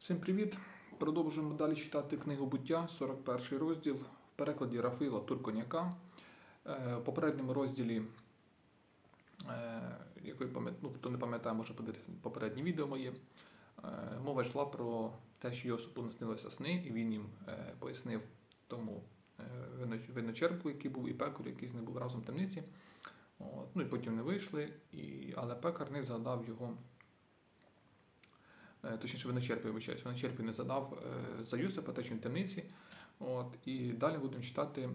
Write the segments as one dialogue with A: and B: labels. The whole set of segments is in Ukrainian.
A: Всім привіт! Продовжуємо далі читати книгу буття, 41 розділ в перекладі Рафаїла Турконяка. Е, В попередньому розділі, е, який пам'ят... ну, хто не пам'ятає, може подивитися попереднє відео моє. е, Мова йшла про те, що Йосипу наснилися сни, і він їм пояснив тому виночерпу, який був, і пекарю, який з ним був разом в темниці. От. Ну і потім не вийшли, і... але пекар не згадав його точніше виночерпій, вибачаюсь, виночерпій не задав е, за Юсипа, що темниці. От, і далі будемо читати,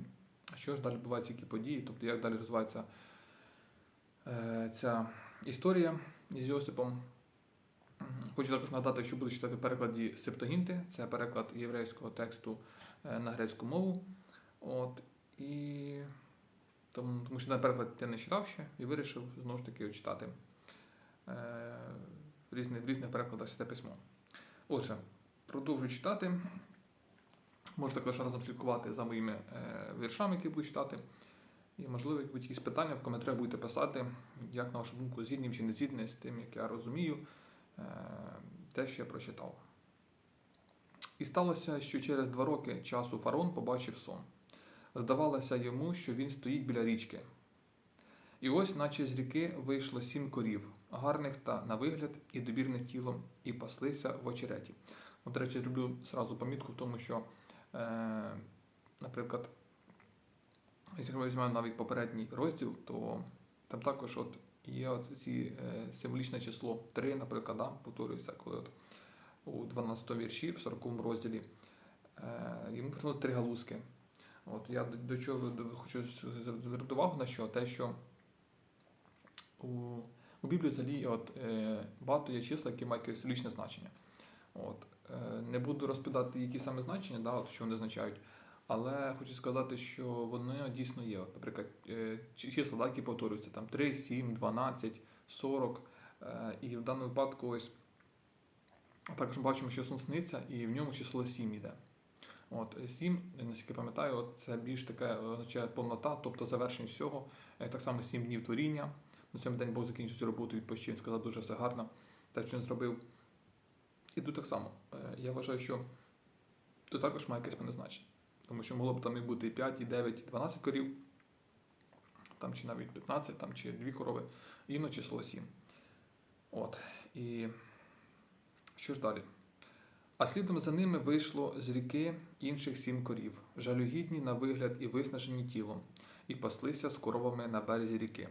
A: що ж далі відбуваються, які події, тобто як далі розвивається е, ця історія із Йосипом. Хочу також нагадати, що буду читати в перекладі Септогінти, це переклад єврейського тексту е, на грецьку мову. От, і тому, тому що на переклад я не читав ще і вирішив знову ж таки читати е, різних, в різних перекладах Святе письмо. Отже, продовжую читати. Можете також разом слідкувати за моїми е, віршами, які буду читати. І, можливо, як якісь питання в коментарях будете писати, як на вашу думку, згідні чи не згідні з тим, як я розумію, е, те, що я прочитав. І сталося, що через два роки часу фарон побачив сон. Здавалося йому, що він стоїть біля річки. І ось, наче з ріки, вийшло сім корів, гарних та на вигляд, і добірних тілом, і паслися в очереті. От, до речі, зроблю зразу помітку в тому, що, е, наприклад, якщо ми візьмемо навіть попередній розділ, то там також от є от ці е, символічне число 3, наприклад, да, повторюється, коли от у 12 вірші, в 40 розділі, е, йому приходять три галузки. От я до, чого хочу звернути увагу на що? Те, що у, у Біблії взагалі от, е, багато є числа, які мають якесь лічне значення. От, е, не буду розповідати, які саме значення, да, от, що вони означають, але хочу сказати, що вони дійсно є. От, наприклад, е, числа, да, які повторюються, там 3, 7, 12, 40. Е, і в даному випадку ось також бачимо, що сон сниться, і в ньому число 7 йде. От, е, 7, наскільки пам'ятаю, от це більш таке означає повнота, тобто завершення всього. Так само 7 днів творіння. На цьому день Бог закінчив цю роботу, відпочив, сказав дуже все гарно, те, що він зробив. І тут так само. Е, Я вважаю, що тут також має якесь певне значення. Тому що могло б там і бути і 5, і 9, і 12 корів, там чи навіть 15, там, чи 2 корови, іменно число 7. От. І що ж далі? А слідом за ними вийшло з ріки інших сім корів, жалюгідні на вигляд і виснажені тілом, і паслися з коровами на березі ріки.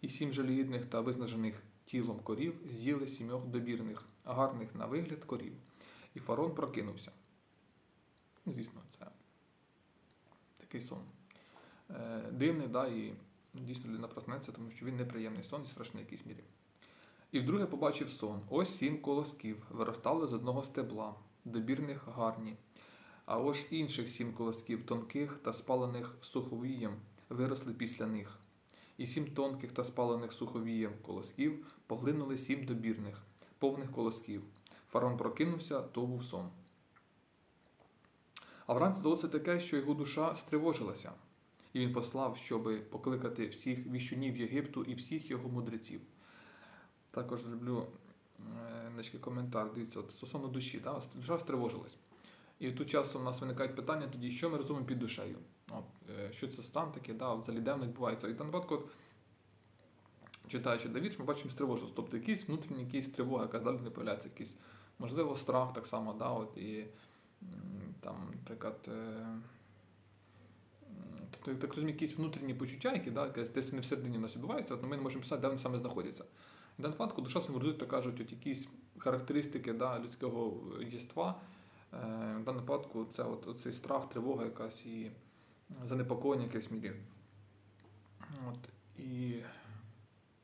A: І сім жалюгідних та виснажених тілом корів з'їли сімьох добірних, гарних на вигляд корів. І фарон прокинувся. Ну, Звісно, це такий сон. Е, дивний, да, і дійсно людина проснеться, тому що він неприємний сон і страшний в якійсь мірі. І вдруге побачив сон: ось сім колосків виростали з одного стебла, добірних гарні. А ось інших сім колосків тонких та спалених суховієм виросли після них. І сім тонких та спалених суховієм колосків поглинули сім добірних, повних колосків. Фарон прокинувся, то був сон. А вранці здалося таке, що його душа стривожилася, і він послав, щоби покликати всіх віщунів Єгипту і всіх його мудреців. Також люблю е, коментар. Дивіться, от стосовно душі, да? душа стривожилась. І тут часом у нас виникають питання тоді, що ми розуміємо під душею. От, е, що це стан такий, да, взагалі де воно відбувається. І там випадку, от, читаючи Давід, ми бачимо стривоженість. Тобто якісь внутрішні якісь тривоги, яка далі не появляється, якийсь, можливо, страх так само, да, от, і там, наприклад. е, Тобто, так розумію, якісь внутрішні почуття, які да, якась десь не всередині нас відбуваються, от ми не можемо писати, де вони саме знаходяться. В даному випадку душа символізує, то кажуть, от якісь характеристики да, людського єства. Е, В даному випадку це от, цей страх, тривога якась і занепокоєння в якійсь мірі. От, і,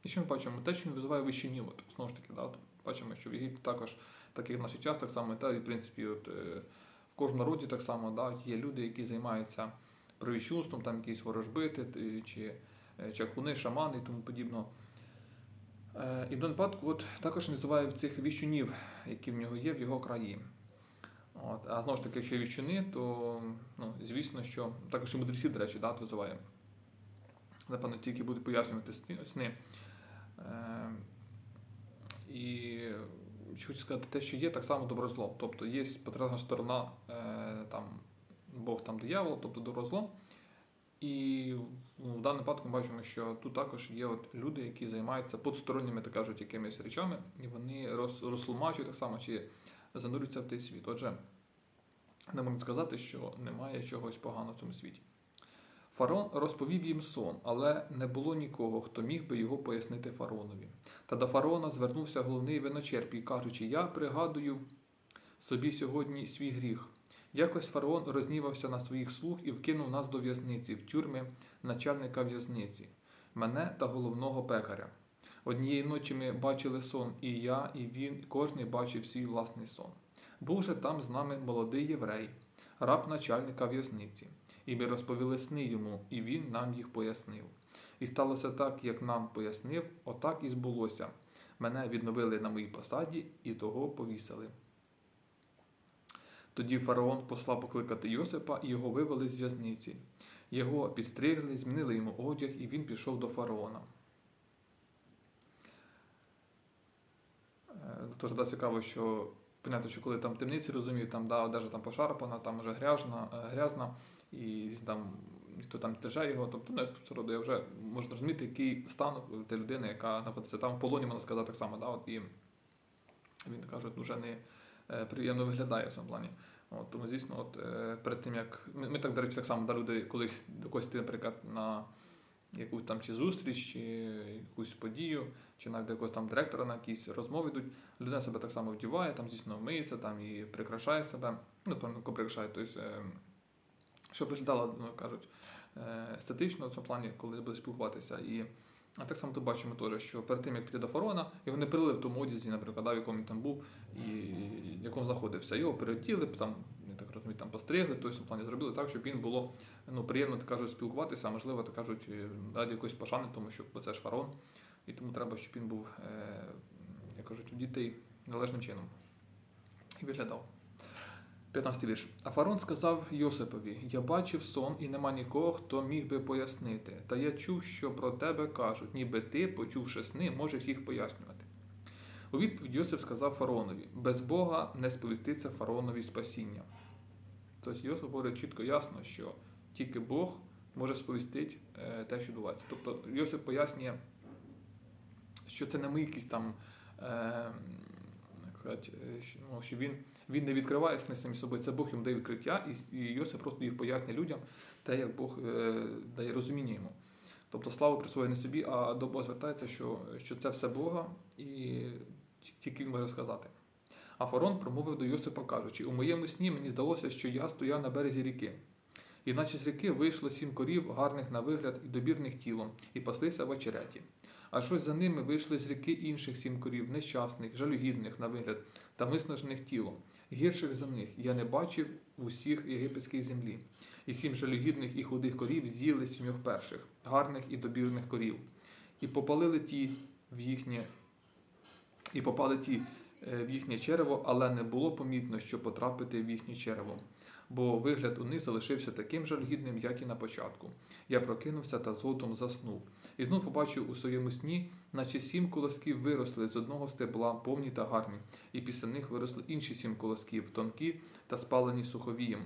A: і що ми бачимо? Те, що він визиває вищинів, от, знову ж таки, да, бачимо, що в Єгипті також, так в наш час, так само, та, і, в принципі, от, е, в кожному народі так само да, є люди, які займаються провіщунством, там якісь ворожбити, чи е, шамани і тому подібно. Е, І в даному от, також називає цих віщунів, які в нього є в його краї. От. А знову ж таки, якщо віщуни, то ну, звісно, що також і мудреців, до речі, да, от визиває. Напевно, ті, які будуть пояснювати сни-. Е, І хочу сказати, те, що є, так само добро зло. Тобто є протилежна сторона, е, там, Бог там диявол, тобто добро зло. І ну, в даному випадку ми бачимо, що тут також є от люди, які займаються подсторонніми, так кажуть, якимись речами, і вони роз, розтлумачують так само, чи занурюються в той світ. Отже, не можна сказати, що немає чогось поганого в цьому світі. Фарон розповів їм сон, але не було нікого, хто міг би його пояснити фаронові. Та до фараона звернувся головний виночерпій, кажучи: Я пригадую собі сьогодні свій гріх. Якось фараон рознівався на своїх слуг і вкинув нас до в'язниці, в тюрми начальника в'язниці, мене та головного пекаря. Однієї ночі ми бачили сон, і я, і він, і кожний бачив свій власний сон. Був же там з нами молодий єврей, раб начальника в'язниці, і ми розповіли сни йому, і він нам їх пояснив. І сталося так, як нам пояснив, отак і збулося. Мене відновили на моїй посаді і того повісили. Тоді фараон послав покликати Йосипа, і його вивели з в'язниці. Його підстригли, змінили йому одяг, і він пішов до фараона. Тож да, цікаво, що понятно, що коли там темниці розуміють, там да, одежа там пошарпана, там вже грязна, е, грязна і там ніхто там теже його. Тобто, ну, все одно я вже можна розуміти, який стан тієї людини, яка знаходиться там в полоні, можна сказати так само. Да, от, і він каже, дуже не е, приємно виглядає в цьому плані. От, тому, звісно, от, е, перед тим як ми, ми так, до речі, так само да, люди, коли до когось йти, наприклад, на якусь там чи зустріч, чи якусь подію, чи навіть якогось там директора на якісь розмови йдуть, людина себе так само вдіває, там, звісно, миється там, і прикрашає себе, ну, певно, прикрашає, тобто, щоб виглядало, ну, кажуть, е, естетично в цьому плані, коли буде спілкуватися. І а так само тут бачимо теж, що перед тим, як піти до фараона, його не перели в тому одязі, наприклад, в якому він там був і в якому знаходився. Його переділи, там, я так розумію, там постригли, тобто в плані зробили так, щоб він було ну, приємно так кажуть, спілкуватися, а можливо, так кажуть, раді якоїсь пошани, тому що це ж фараон, і тому треба, щоб він був, е, як кажуть, у дітей належним чином і виглядав. 15 вірш. А фарон сказав Йосипові: Я бачив сон, і нема нікого, хто міг би пояснити. Та я чув, що про тебе кажуть, ніби ти, почувши сни, можеш їх пояснювати. У відповідь Йосип сказав фараонові: без Бога не сповіститься фараонові спасіння. Тобто Йосип говорить чітко ясно, що тільки Бог може сповістити е, те, що відбувається. Тобто Йосип пояснює, що це не ми якісь там. Е, е, що, ну, він, він не відкриває сни самі собою, це Бог йому дає відкриття, і, Йосип просто їх пояснює людям, те, як Бог е, дає розуміння йому. Тобто славу присвоює не собі, а до Бога звертається, що, що це все Бога, і тільки він може сказати. А фарон промовив до Йосипа, кажучи: у моєму сні мені здалося, що я стояв на березі ріки. І наче з ріки вийшло сім корів, гарних на вигляд і добірних тілом, і паслися в очереті. А щось за ними вийшли з ріки інших сім корів, нещасних, жалюгідних на вигляд та виснажених тілом, гірших за них я не бачив в усіх єгипетській землі. І сім жалюгідних і худих корів з'їли сімьох перших, гарних і добірних корів, і попалили ті в їхнє, і попали ті е, в їхнє черево, але не було помітно, що потрапити в їхнє черево. Бо вигляд у них залишився таким жалюгідним, як і на початку. Я прокинувся та згодом заснув. І знов побачив у своєму сні, наче сім колосків виросли з одного стебла, повні та гарні, і після них виросли інші сім колосків, тонкі та спалені суховієм.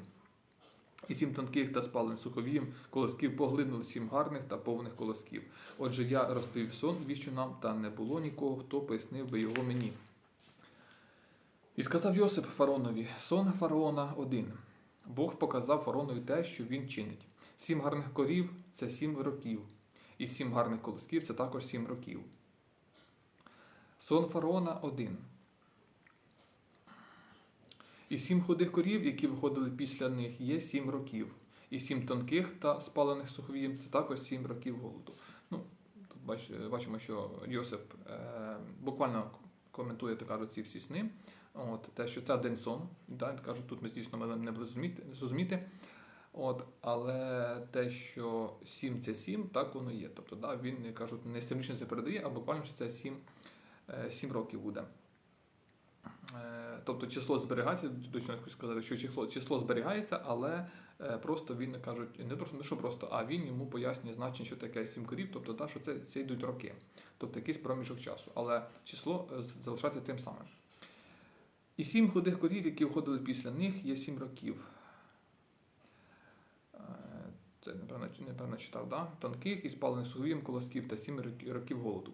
A: І сім тонких та спалених суховієм колосків поглинули сім гарних та повних колосків. Отже, я розповів сон, віщо нам, та не було нікого, хто пояснив би його мені. І сказав Йосип фаронові: сон фараона один. Бог показав фаронові те, що він чинить. Сім гарних корів це сім років, і сім гарних колосків це також сім років. Сон фараона один. І сім худих корів, які виходили після них, є сім років. І сім тонких та спалених суховієм це також сім років голоду. Ну, тут бачимо, що Йосип е, буквально коментує так кажуть, ці всі сни. От, те, що це один сон, да, кажуть, тут ми дійсно ми не зрозуміти. От, але те, що 7 це 7, так воно є. Тобто, да, він як кажуть, не символічно це передає, а буквально що це 7, 7 років буде. Е, Тобто число зберігається, точно хочу сказати, що число число зберігається, але е, просто він кажуть, не просто не що просто, а він йому пояснює значення, що таке 7 корів, тобто да, що це, це йдуть роки, тобто якийсь проміжок часу. Але число е, залишається тим самим. І сім худих корів, які входили після них, є сім років. Е, Це, напевно, читав, да? тонких і спалених суговієм колосків та сім років голоду.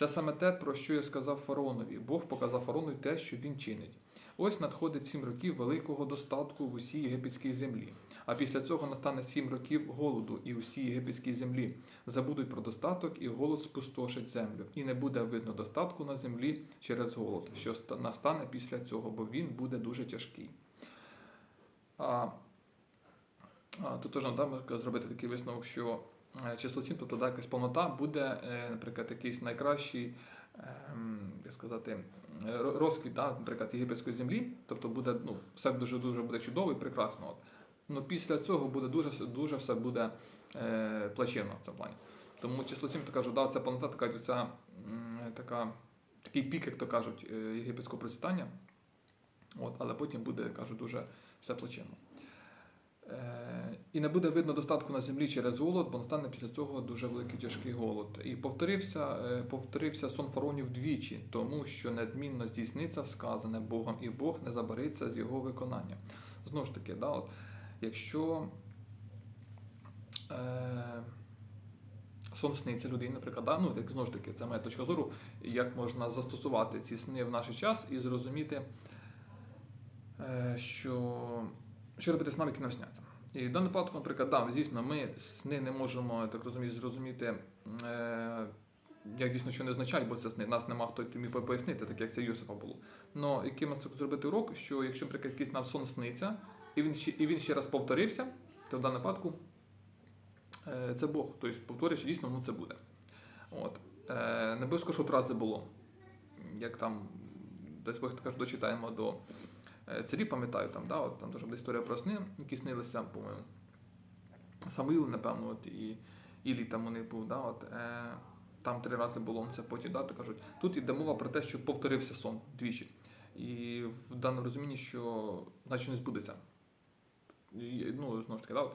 A: Це саме те, про що я сказав фараонові. Бог показав фараонові те, що він чинить. Ось надходить сім років великого достатку в усій єгипетській землі. А після цього настане сім років голоду і усій єгипетській землі. Забудуть про достаток, і голод спустошить землю. І не буде видно достатку на землі через голод, що настане після цього, бо він буде дуже тяжкий. А, а тут теж треба зробити такий висновок, що число 7, тобто да, якась повнота, буде, е, наприклад, якийсь найкращий, ем, як сказати, е, розквіт, да, наприклад, єгипетської землі, тобто буде, ну, все дуже дуже буде чудово і прекрасно. От. Ну, після цього буде дуже, дуже все буде е, плачевно в цьому плані. Тому число 7, то кажу, да, це повнота така, ця, така, такий пік, як то кажуть, е, єгипетського процвітання. От, але потім буде, кажу, дуже все плачевно. Е, І не буде видно достатку на землі через голод, бо настане після цього дуже великий тяжкий голод. І повторився, е, повторився сон фаронів двічі, тому що недмінно здійсниться сказане Богом, і Бог не забариться з його виконання. Знову ж таки, да, от, якщо е, сон сниться людині, наприклад, да, ну, так, знову ж таки, це моя точка зору, як можна застосувати ці сни в наш час і зрозуміти, е, що, що робити з нами, які нам сняться. І в даному випадку, наприклад, да, звісно, ми сни не можемо, так розумію, зрозуміти, е, як дійсно що не означають, бо це сни. Нас нема хто міг пояснити, так як це Йосифа було. Но який ми зробити урок, що якщо, наприклад, якийсь нам сон сниться, і він ще, і він ще раз повторився, то в даному випадку е, це Бог. Тобто повторює, що дійсно ну, це буде. От. Е, не обов'язково, що одразу було. Як там, десь Бог каже, дочитаємо до е, царів, пам'ятаю, там, да, от, там теж буде історія про сни, які снилися, по-моєму, Самуїл, напевно, от, і Ілій там у них був, да, от, е, там три рази було це потім, да, то кажуть. Тут йде мова про те, що повторився сон двічі. І в даному розумінні, що значить не збудеться. І, ну, знову ж таки, да, от,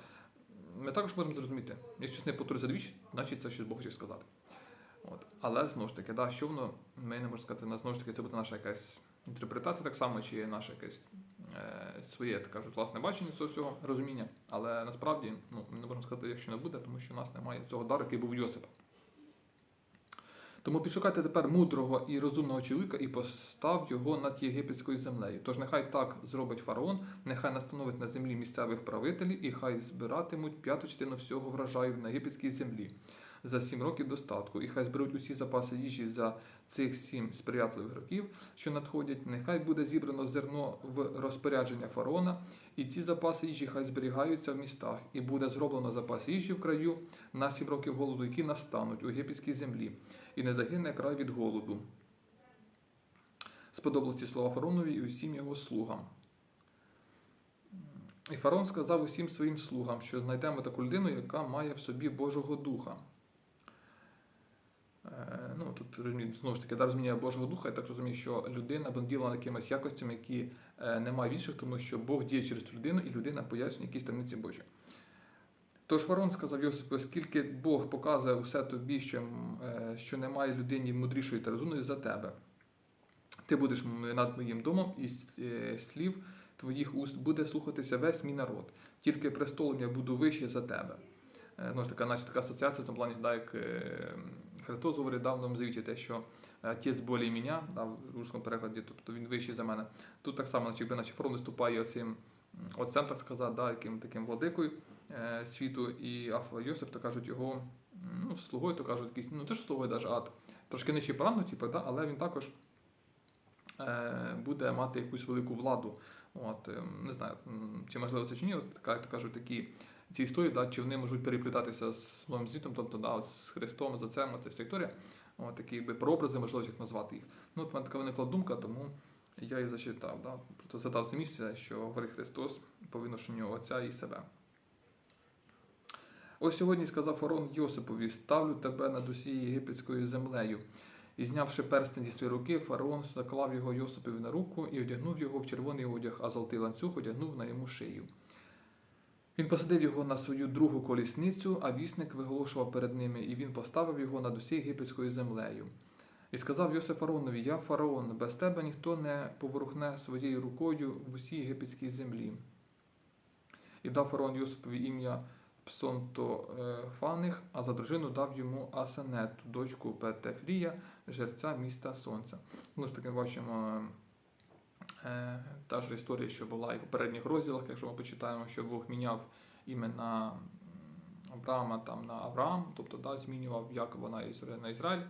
A: ми також можемо зрозуміти, якщо не повторюється двічі, значить це щось Бог хоче сказати. От. Але знову ж таки, да, що воно, ми не можемо сказати, знову ж таки, це буде наша якась інтерпретація так само, чи є наше якесь е, своє, так кажуть, власне бачення цього всього розуміння. Але насправді ну, ми не можемо сказати, якщо не буде, тому що у нас немає цього дару, який був Йосипа. Тому підшукайте тепер мудрого і розумного чоловіка і постав його над єгипетською землею. Тож нехай так зробить фараон, нехай настановить на землі місцевих правителів, і хай збиратимуть п'яту частину всього врожаю на єгипетській землі за сім років достатку, і хай зберуть усі запаси їжі за цих сім сприятливих років, що надходять. Нехай буде зібрано зерно в розпорядження фараона, і ці запаси їжі хай зберігаються в містах, і буде зроблено запас їжі в краю на сім років голоду, які настануть у єгипетській землі, і не загине край від голоду. Сподобалось ці слова фараонові і усім його слугам. І фараон сказав усім своїм слугам, що знайдемо таку людину, яка має в собі Божого Духа. Е, Ну, тут розумію, знову ж таки, да, розуміння Божого Духа, я так розумію, що людина наділена якимись якостями, які е, немає інших, тому що Бог діє через людину, і людина пояснює якісь таємниці Божі. Тож фарон сказав Йосипу, оскільки Бог показує усе тобі, що, е, що немає людині мудрішої та розумної за тебе. Ти будеш над моїм домом, і слів твоїх уст буде слухатися весь мій народ. Тільки престолом я буду вище за тебе. Ну, ж така, наче така асоціація в цьому плані, да, як Христос говорить да, в Новому те, що е, отець болі мене, да, в русскому перекладі, тобто він вищий за мене. Тут так само, якби наче фарон виступає оцим отцем, так сказати, да, яким таким владикою е, світу, і Афа Йосип, то кажуть, його ну, слугою, то кажуть, якийсь, ну теж слугою, даже, а трошки нижче поранно, типу, да, але він також е, буде мати якусь велику владу. От, е, не знаю, чи можливо це чи ні, от, кажуть, такі ці історії, да, чи вони можуть переплітатися з новим світом, тобто да, от з Христом, з Отцем, от, ця історія, от, такі якби, прообрази, можливо, як назвати їх. Ну, от мене така виникла думка, тому я і зачитав. Да, просто задав це місце, що говорить Христос по відношенню Отця і себе. Ось сьогодні сказав фарон Йосипові: ставлю тебе над усією єгипетською землею. І знявши перстень зі своєї руки, фараон заклав його Йосипові на руку і одягнув його в червоний одяг, а золотий ланцюг одягнув на йому шию. Він посадив його на свою другу колісницю, а вісник виголошував перед ними, і він поставив його над усією єгипетською землею. І сказав Йосиф фараонові: Я фараон, без тебе ніхто не поворухне своєю рукою в усій єгипетській землі. І дав фараон Йосипові ім'я Псонтофаних, а за дружину дав йому Асанету, дочку Петефрія, жерця міста Сонця. Ну, ж таки бачимо та ж історія, що була і в попередніх розділах, якщо ми почитаємо, що Бог міняв імена Авраама там на Авраам, тобто да, змінював Якова на Ізраїль. На Ізраїль.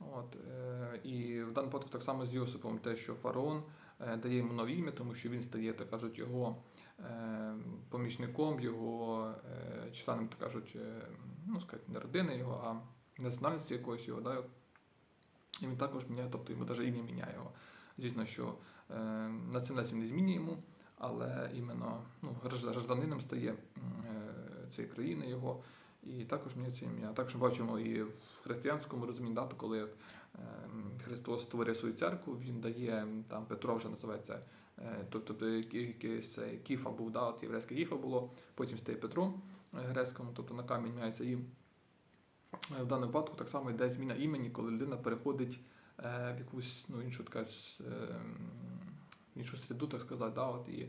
A: От, е, і в даному випадку так само з Йосипом, те, що фараон е, дає йому нове ім'я, тому що він стає, так кажуть, його е, помічником, його е, членом, так кажуть, е, ну, сказати, не родини його, а національності якоїсь його. Да? І він також міняє, тобто йому навіть ім'я міняє його. Звісно, що е, національність не змінює йому, але іменно ну, гражданином стає е, цієї країни його. І також мені це ім'я. Також бачимо і в християнському розумінні, да, то коли е, Христос створює свою церкву, він дає там Петро вже називається, е, тобто якийсь кіфа був, да, от єврейське кіфа було, потім стає Петро грецькому, тобто на камінь міняється. І в даному випадку так само йде зміна імені, коли людина переходить в якусь ну, іншу така, іншу середу, так сказати, да, от, і,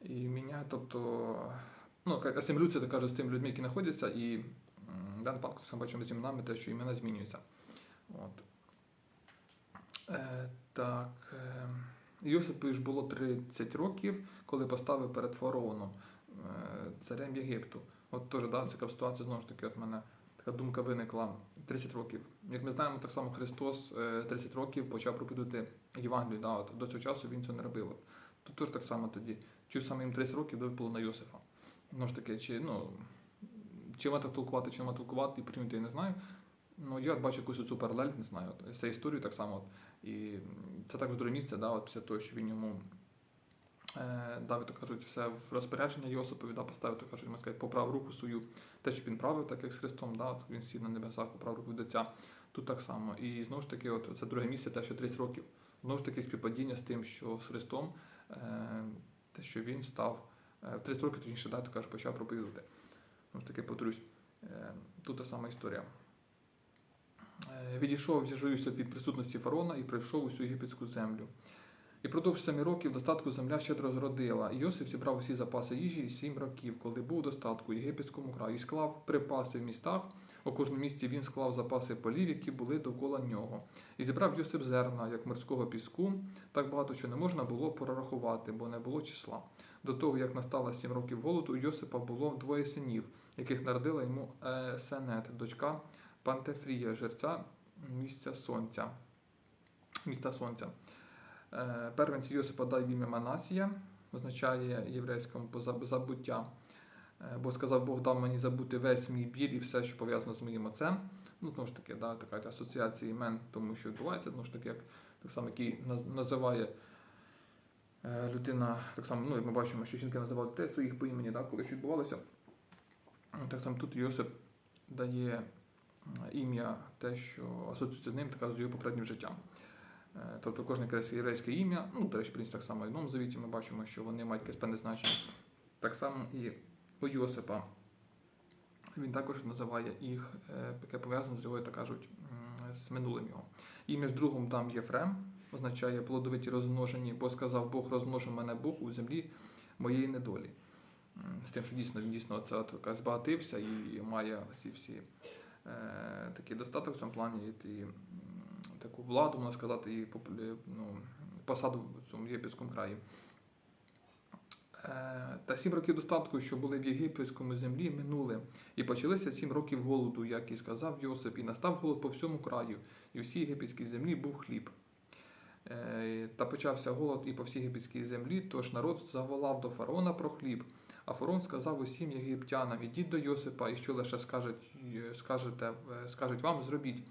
A: і міняє, тобто ну, асимілюція, так кажуть, з тими людьми, які знаходяться, і в даному випадку саме бачимо з іменами те, що імена змінюються. От. Е, так. Е, Йосипу ж було 30 років, коли поставив перед фараоном, е, царем Єгипту. От теж да, така ситуація, знову ж таки, от мене така думка виникла 30 років. Як ми знаємо, так само Христос е, 30 років почав проповідувати Євангелію. Да, от, до цього часу він цього не робив. Тут теж так само тоді. Чи саме їм 30 років випало на Йосифа. Знову ж таки, чи, ну, чи варто толкувати, чи не толкувати і прийняти, я не знаю. Ну, я бачу якусь цю паралель, не знаю. От, цією так само. От, і це також друге місце, да, от, після того, що він йому е, дав, кажуть, все в розпорядження Йосипові, да, поставив, так кажуть, можна сказати, поправ руку свою, те, що він правив, так як з Христом, да, от, він сів на небесах, поправ руку Отця. Тут так само. І знову ж таки, от, це друге місце, те, що 30 років. Знову ж таки, співпадіння з тим, що з Христом, е, те, що він став е, в 30 років, точніше, да, то кажуть, почав проповідувати. Знову ж таки, повторюсь, тут та сама історія. Відійшов Єжуюся від присутності фараона і прийшов усю єгипетську землю. І продовж семи років достатку земля щедро зродила. Йосиф зібрав усі запаси їжі сім років, коли був достатку єгипетському краю, і склав припаси в містах. У кожному місті він склав запаси полів, які були довкола нього. І зібрав Йосип зерна, як морського піску, так багато, що не можна було прорахувати, бо не було числа. До того, як настало сім років голоду, у Йосипа було двоє синів, яких народила йому Есенет, дочка Пантефрія, жерця місця сонця. Міста сонця. Е, Первенці Йосипа дав ім'я Манасія, означає єврейському забуття. Е, Бо сказав Бог дав мені забути весь мій біль і все, що пов'язано з моїм отцем. Ну, знову ж таки, да, така асоціація імен, тому що відбувається, знову ж таки, як так само, який називає е, людина, так само, ну, як ми бачимо, що жінки називали те своїх по імені, да, коли що відбувалося. Так само тут Йосип дає ім'я, те, що асоціюється з ним, така з його попереднім життям. Е, Тобто кожне якесь єврейське ім'я, ну, до речі, в принципі, так само і в Новому Завіті ми бачимо, що вони мають якесь певне значення. Так само і у Йосипа. Він також називає їх, е, яке пов'язане з його, так кажуть, з минулим його. Ім'я ж другом дам Єфрем, означає плодовиті розмножені, бо сказав Бог, розмножив мене Бог у землі моєї недолі. З тим, що дійсно він дійсно це збагатився і має всі всі е, такий достаток в цьому плані, і, і таку владу, можна сказати, і ну, посаду в цьому єгипетському краї. Е, Та сім років достатку, що були в єгипетському землі, минули, і почалися сім років голоду, як і сказав Йосип, і настав голод по всьому краю, і всій єгипетській землі був хліб. Е, Та почався голод і по всій єгипетській землі, тож народ заволав до фараона про хліб. А фараон сказав усім єгиптянам: ідіть до Йосипа, і що лише скажуть, е, скажете, е, скажуть вам, зробіть.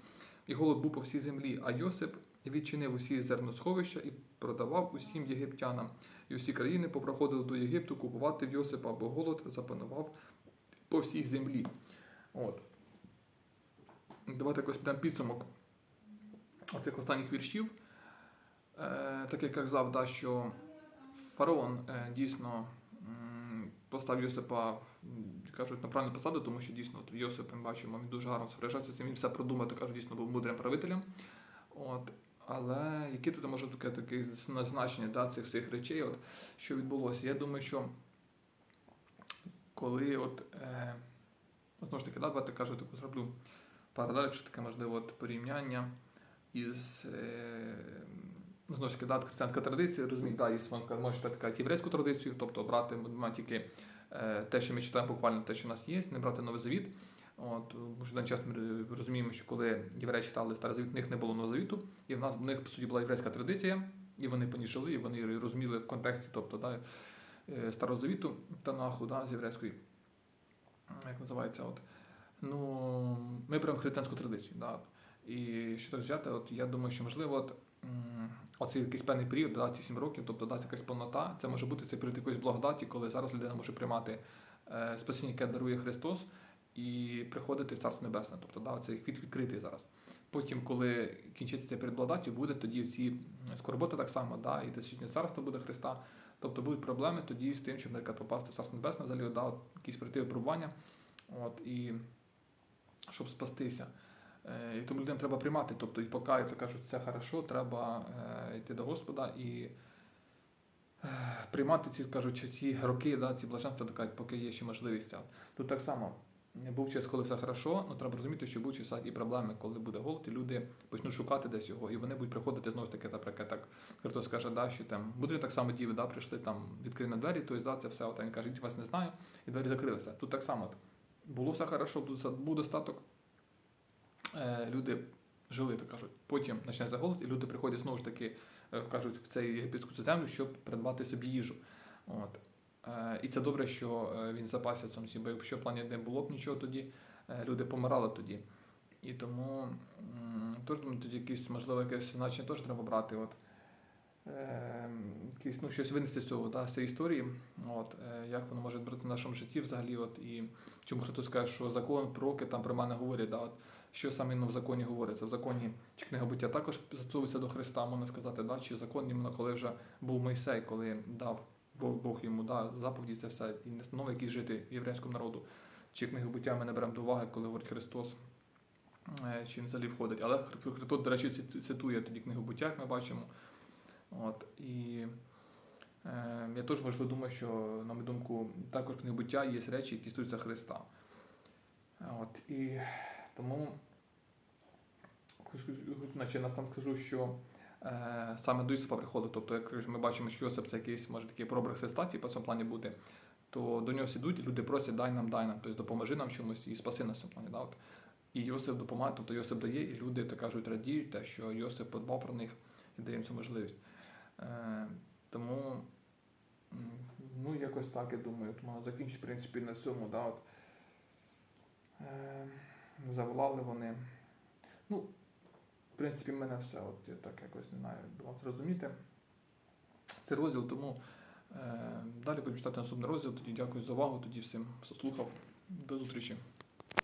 A: І голод був по всій землі, а Йосип відчинив усі зерносховища і продавав усім єгиптянам. І всі країни попроходили до Єгипту купувати в Йосипа, бо голод запанував по всій землі. От. Давайте якось підемо підсумок оцих останніх віршів. Е, так як казав, да, що фараон е, дійсно м, поставив Йосипа, кажуть, на правильну посаду, тому що дійсно от Йосип ми бачимо, він дуже гарно цим, він все продумав, то кажуть, дійсно був мудрим правителем. От. Але які тут може таке таке значення да, цих всіх речей, от, що відбулося? Я думаю, що коли от, е, знову ж таки, да, давайте кажу, таку зроблю паралель, якщо таке можливо от, порівняння із е, знову ж таки, да, християнська традиція, розуміють, да, є, можна сказати, можете така єврейську традицію, тобто брати ми тільки е, те, що ми читаємо буквально те, що у нас є, не брати новий завіт. От, на час ми розуміємо, що коли євреї читали старий завіт, в них не було нового завіту, і в нас в них по суті була єврейська традиція, і вони по і вони розуміли в контексті, тобто да, е, старого завіту Танаху, да, з єврейської, як називається, от. Ну, ми беремо християнську традицію. Да. І що так взяти, от я думаю, що можливо, от, оцей якийсь певний період, да, ці 7 років, тобто дасть якась повнота, це може бути цей період якоїсь благодаті, коли зараз людина може приймати е, спасіння, яке дарує Христос, і приходити в Царство Небесне. Тобто, да, цей хід відкритий зараз. Потім, коли кінчиться цей період благодаті, буде тоді ці скорботи так само, да, і тисячне царство буде Христа. Тобто будуть проблеми тоді з тим, щоб наприклад, попасти в Царство Небесне, взагалі да, якісь прийти випробування, от, і щоб спастися. Е, І тому людям треба приймати, тобто і поки то кажуть, це хорошо, треба е, йти до Господа і е, приймати ці, кажуть, ці роки, да, ці блаженства, така, поки є ще можливість. Тут так само. Був час, коли все хорошо, але треба розуміти, що будуть часи і проблеми, коли буде голод, і люди почнуть шукати десь його, і вони будуть приходити знову ж таки, наприклад, так Христос каже, да, що там будуть так само діви, да, прийшли там відкрили двері, тобто да, це все, от, він каже, вас не знаю, і двері закрилися. Тут так само. Було все хорошо, був достаток, люди жили, так кажуть. Потім почнеться голод, і люди приходять знову ж таки, е, кажуть, в цей єгипетську землю, щоб придбати собі їжу. От. Е, І це добре, що е, він запасся цьому всім, бо якщо в плані не було б нічого тоді, е, люди помирали тоді. І тому теж думаю, тоді якісь, можливо, якесь значення теж треба брати. От. Якісь, ну, щось винести з цього да, з цієї історії, от, е, як воно може бути в нашому житті взагалі. От, і чому Христос каже, що закон, пророки там про мене говорять, да, от, що саме іменно в законі говориться. В законі чи книга буття також застосовується до Христа, можна сказати, да, чи закон іменно коли вже був Мойсей, коли дав Бог, йому да, заповіді, це все, і не станови, який жити єврейському народу. Чи книгу буття ми не беремо до уваги, коли говорить Христос, е, чи взагалі входить. Але Христос, до речі, цитує тоді книгу буття, як ми бачимо. От, і я теж можливо думаю, що, на мою думку, також в книгі буття є речі, які стосуються Христа. От, і тому значить, я там скажу, що е, саме до Ісупа приходить, тобто, як ми бачимо, що Йосип це якийсь може такий пробрик Христа, типу, в цьому плані бути, то до нього всі йдуть, люди просять, дай нам, дай нам, тобто допоможи нам чомусь і спаси нас в цьому плані. Да? От. І Йосип допомагає, тобто Йосип дає, і люди, так кажуть, радіють, те, що Йосип подбав про них і дає їм цю можливість. Е, тому, ну, якось так, я думаю, от можна закінчити, в принципі, на цьому, да, от. Е, заволали вони. Ну, в принципі, в мене все. От я так якось не знаю, вас зрозуміти. Це розділ, тому е, далі будемо читати наступний розділ. Тоді дякую за увагу, тоді всім, хто слухав. До зустрічі.